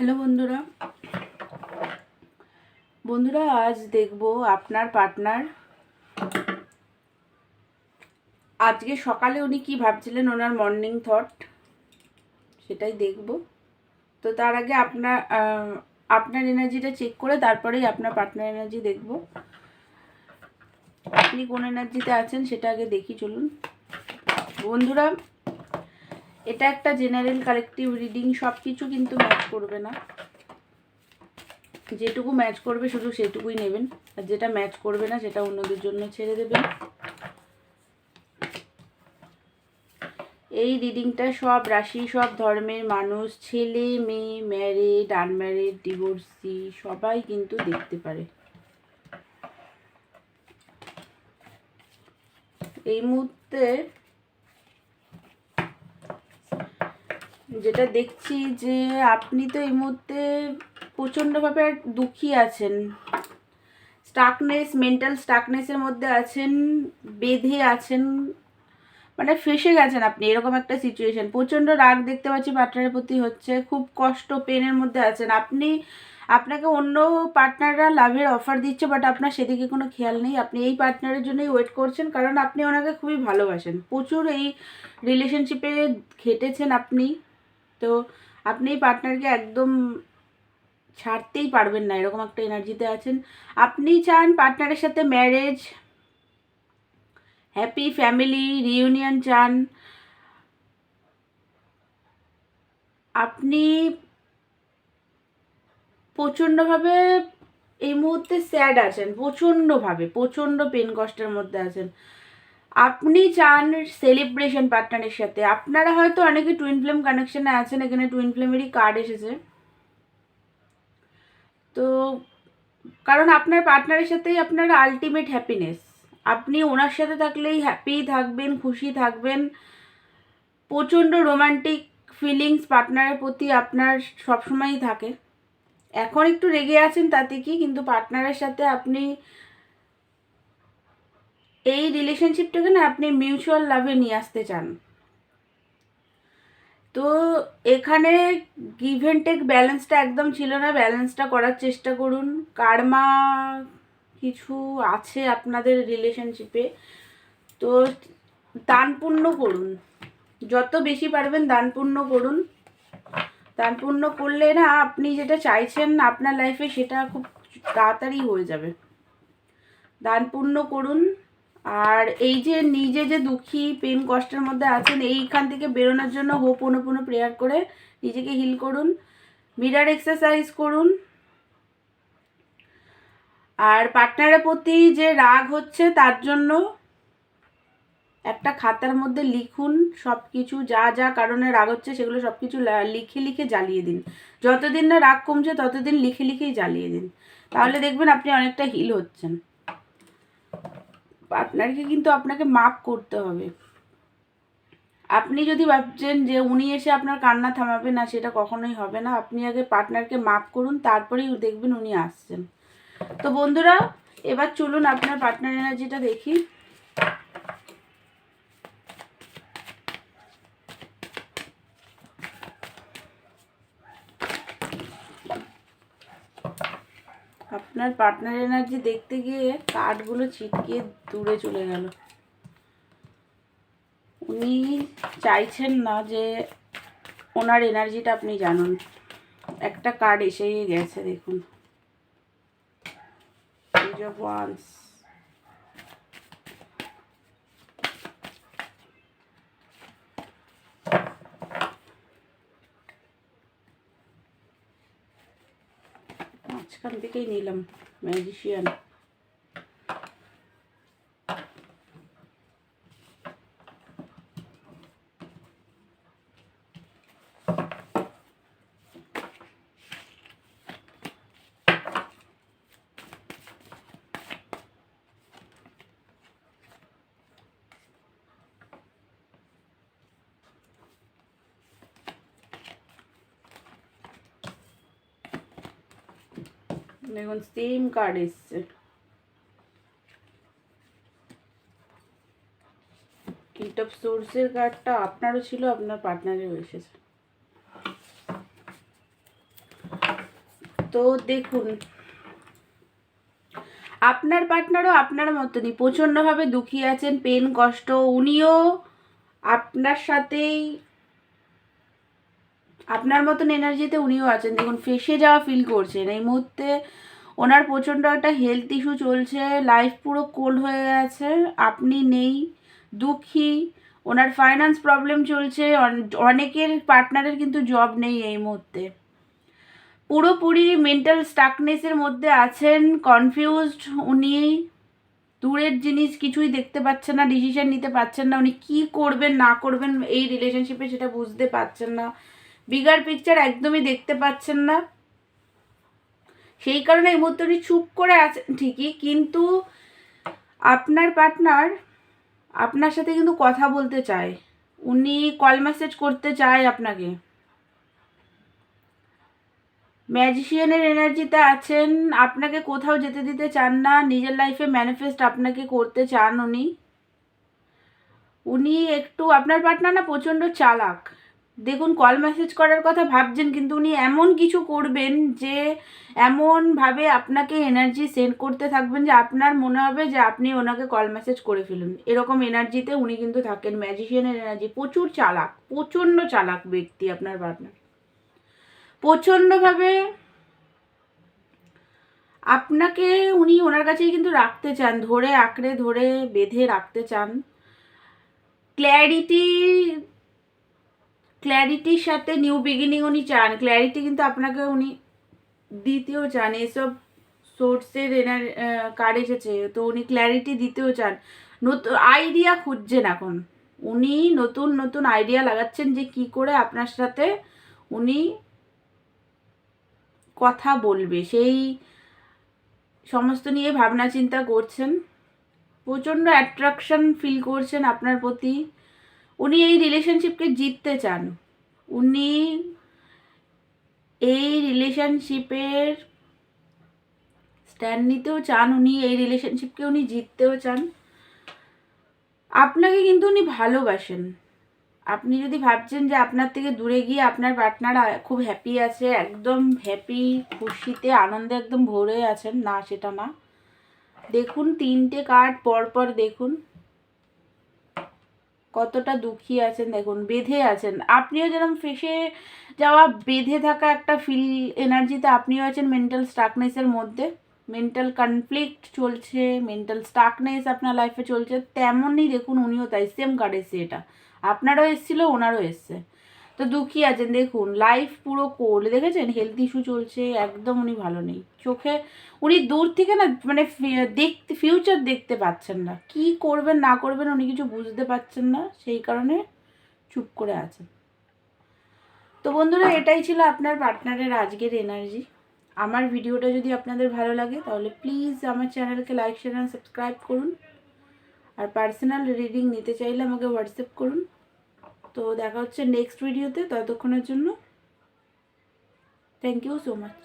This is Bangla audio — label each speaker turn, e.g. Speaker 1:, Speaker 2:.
Speaker 1: হ্যালো বন্ধুরা। বন্ধুরা, আজ দেখব আপনার পার্টনার। আজকে সকালে উনি কি ভাবছিলেন, ওনার মর্নিং থট সেটাই দেখব। তো তার আগে আপনার আপনার এনার্জিটা চেক করে তারপরেই আপনার পার্টনার এনার্জি দেখব। আপনি কোন এনার্জিতে আছেন, সেটা আগে দেখি, চলুন। বন্ধুরা এটা একটা জেনারেল কালেকটিভ রিডিং সব কিছু কিন্তু ম্যাচ করবে না। যেটুকু ম্যাচ করবে শুধু সেটুকুই নেবেন। আর যেটা ম্যাচ করবে না, সেটা অন্যদের জন্য ছেড়ে দেবেন। এই রিডিংটা সব রাশি, সব ধর্মের মানুষ, ছেলে, মেয়ে ম্যারিড আনম্যারিড ডিভোর্সি সবাই কিন্তু দেখতে পারে। এই মুহূর্তে যেটা দেখছি যে আপনি তো এই মুহূর্তে প্রচণ্ডভাবে দুঃখী আছেন। স্টাকনেস মেন্টাল স্টাকনেসের মধ্যে আছেন, বেঁধে আছেন মানে ফেসে গেছেন আপনি, এরকম একটা সিচুয়েশন প্রচণ্ড রাগ দেখতে পাচ্ছি পার্টনারের প্রতি হচ্ছে, খুব কষ্ট পেনের মধ্যে আছেন। আপনি, আপনাকে অন্য পার্টনাররা লাভের অফার দিচ্ছে বাট আপনার সেদিকে কোনো খেয়াল নেই। আপনি এই পার্টনারের জন্যই ওয়েট করছেন, কারণ আপনি ওনাকে খুবই ভালোবাসেন। প্রচুর এই রিলেশনশিপে খেটেছেন আপনি। তো আপনি এই পার্টনারকে একদম ছাড়তেই পারবেন না, এরকম একটা এনার্জিতে আছেন। আপনি চান পার্টনারের সাথে ম্যারেজ হ্যাপি ফ্যামিলি রিউনিয়ন চান। আপনি প্রচণ্ডভাবে এই মুহূর্তে স্যাড আছেন প্রচণ্ডভাবে প্রচণ্ড পেন কষ্টের মধ্যে আছেন। আপনি চান সেলিব্রেশন পার্টনারের সাথে। আপনারা হয়তো অনেকে টুইন ফ্লেম কানেকশনে আছেন, এখানে টুইন ফ্লেমেরই কার্ড এসেছে। তো, কারণ আপনার পার্টনারের সাথেই আপনার আলটিমেট হ্যাপিনেস আপনি ওনার সাথে থাকলেই হ্যাপি থাকবেন, খুশি থাকবেন। প্রচণ্ড রোমান্টিক ফিলিংস পার্টনারের প্রতি আপনার সবসময়ই থাকে। এখন একটু রেগে আছেন তাতে কি, কিন্তু পার্টনারের সাথে আপনি এই রিলেশনশিপটাকে না আপনি মিউচুয়াল লাভে নিয়ে আসতে চান। তো এখানে গিভ অ্যান্ড টেক ব্যালেন্সটা একদম ছিল না। ব্যালেন্সটা করার চেষ্টা করুন। কার্মা কিছু আছে আপনাদের রিলেশনশিপে তো দান করুন। যত বেশি পারবেন দান করুন। দান করলে না আপনি যেটা চাইছেন আপনার লাইফে সেটা খুব তাড়াতাড়ি হয়ে যাবে। দান করুন। আর এই যে নিজে যে দুঃখী পেন কষ্টের মধ্যে আছেন, এইখান থেকে বেরোনোর জন্য হোপ অনুপূর্ণ প্রেয়ার করে নিজেকে হিল করুন মিরার এক্সারসাইজ করুন। আর পার্টনারের প্রতি যে রাগ হচ্ছে, তার জন্য একটা খাতার মধ্যে লিখুন সব কিছু যা যা কারণে রাগ হচ্ছে, সেগুলো সব কিছু লিখে লিখে জ্বালিয়ে দিন। যতদিন না রাগ কমছে, ততদিন লিখে, লিখেই জ্বালিয়ে দিন। তাহলে দেখবেন আপনি অনেকটা হিল হচ্ছেন। পার্টনারকে কিন্তু আপনাকে মাপ করতে হবে। আপনি যদি ভাবছেন যে উনি এসে আপনার কান্না থামাবে না, সেটা কখনোই হবে না। আপনি আগে পার্টনারকে মাপ করুন, তারপরেই দেখবেন উনি আসছেন। তো বন্ধুরা, এবার চলুন আপনার পার্টনার এনার্জিটা দেখি। আপনার পার্টনার এনার্জি দেখতে গিয়ে কার্ডগুলো ছিটকে দূরে চলে গেল। উনি চাইছেন না যে ওনার এনার্জিটা আপনি জানুন। একটা কার্ড এসেই গেছে, দেখুন। ওয়ান্স. মাঝখান থেকেই নিলাম ম্যাজিশিয়ান দেখুন সেম কার্ড এসছে কিট অফ সোর্সের কার্ডটা আপনারও ছিল, আপনার পার্টনারেরও এসেছে। তো দেখুন, আপনার পার্টনারও আপনার মতনই প্রচণ্ডভাবে দুঃখী আছেন পেন কষ্ট, উনিও আপনার সাথেই আপনার মতন এনার্জিতে উনিও আছেন। দেখুন ফেসে যাওয়া ফিল করছেন। এই মুহূর্তে ওনার প্রচণ্ড একটা হেলথ ইস্যু চলছে লাইফ পুরো কোল্ড হয়ে গেছে, আপনি নেই, দুঃখী, ওনার ফাইন্যান্স প্রবলেম চলছে, অন- অনেকের পার্টনারের কিন্তু জব নেই এই মুহূর্তে। পুরোপুরি মেন্টাল স্টাকনেসের মধ্যে আছেন কনফিউজড উনি, দূরের জিনিস কিছুই দেখতে পাচ্ছেন না ডিসিশন নিতে পারছেন না, উনি কি করবেন, না করবেন, এই রিলেশনশিপে সেটা বুঝতে পারছেন না। বিগার পিকচার একদমই দেখতে পাচ্ছেন না। সেই কারণে এই মুহূর্তে উনি চুপ করে আছেন ঠিকই, কিন্তু আপনার পার্টনার আপনার সাথে কিন্তু কথা বলতে চায়। উনি কল মেসেজ করতে চায় আপনাকে। ম্যাজিশিয়ানের এনার্জিতে আছেন, আপনাকে কোথাও যেতে দিতে চান না, নিজের লাইফে ম্যানিফেস্ট আপনাকে করতে চান উনি। উনি একটু, আপনার পার্টনার না প্রচণ্ড চালাক। দেখুন কল মেসেজ করার কথা ভাবছেন, কিন্তু উনি এমন কিছু করবেন যে এমনভাবে আপনাকে এনার্জি সেন্ড করতে থাকবেন যে আপনার মনে হবে যে আপনি ওনাকে কল মেসেজ করে ফেলুন। এরকম এনার্জিতে উনি কিন্তু থাকেন। ম্যাজিশিয়ানের এনার্জি প্রচুর চালাক, প্রচণ্ড চালাক ব্যক্তি আপনার পার্টনার প্রচণ্ডভাবে আপনাকে উনি ওনার কাছেই কিন্তু রাখতে চান, ধরে আঁকড়ে ধরে বেঁধে রাখতে চান। ক্ল্যারিটি ক্ল্যারিটির সাথে নিউ বিগিনিং উনি চান। ক্ল্যারিটি কিন্তু আপনাকে উনি দিতেও চান। এসব সোর্সের এনার কার্ড এসেছে। তো উনি ক্ল্যারিটি দিতেও চান। নতুন আইডিয়া খুঁজছেন এখন। উনি নতুন নতুন আইডিয়া লাগাচ্ছেন যে কি করে আপনার সাথে উনি কথা বলবে। সেই সমস্ত নিয়ে ভাবনা চিন্তা করছেন। প্রচণ্ড অ্যাট্রাকশন ফিল করছেন আপনার প্রতি। উনি এই রিলেশনশিপকে জিততে চান। উনি এই রিলেশনশিপের স্ট্যান্ড নিতেও চান, উনি এই রিলেশনশিপকে উনি জিততেও চান। আপনাকে কিন্তু উনি ভালোবাসেন। আপনি যদি ভাবছেন যে আপনার থেকে দূরে গিয়ে আপনার পার্টনার খুব হ্যাপি আছে, একদম হ্যাপি খুশিতে, আনন্দে একদম ভরে আছেন, না, সেটা না। দেখুন, তিনটে কার্ড পরপর দেখুন। কতটা দুঃখী আছেন দেখুন, বেঁধে আছেন। আপনিও যেরকম ফেসে যাওয়া, বেঁধে থাকা একটা ফিল এনার্জিতে আপনিও আছেন মেন্টাল স্টাকনেসের মধ্যে। মেন্টাল কনফ্লিক্ট চলছে মেন্টাল স্টাকনেস আপনার লাইফে চলছে, তেমনই দেখুন, উনিও তাই সেম কার্ড এসছে এটা। আপনারও এসেছিল, ওনারও এসছে। তো দুঃখী আছেন, দেখুন লাইফ পুরো কোল্ড দেখেছেন? হেলথ ইস্যু চলছে, একদম উনি ভালো নেই। চোখে, উনি দূর থেকে না মানে দেখতে ফিউচার দেখতে পাচ্ছেন না। কি করবেন, না করবেন, উনি কিছু বুঝতে পারছেন না, সেই কারণে চুপ করে আছেন। তো বন্ধুরা, এটাই ছিল আপনার পার্টনারের আজকের এনার্জি আমার ভিডিওটা যদি আপনাদের ভালো লাগে, তাহলে প্লিজ আমার চ্যানেলকে লাইক শেয়ার অ্যান্ড সাবস্ক্রাইব করুন। আর পার্সোনাল রিডিং নিতে চাইলে আমাকে হোয়াটসঅ্যাপ করুন। তো দেখা হচ্ছে নেক্সট ভিডিওতে ততক্ষণের জন্য থ্যাংক ইউ সো মাচ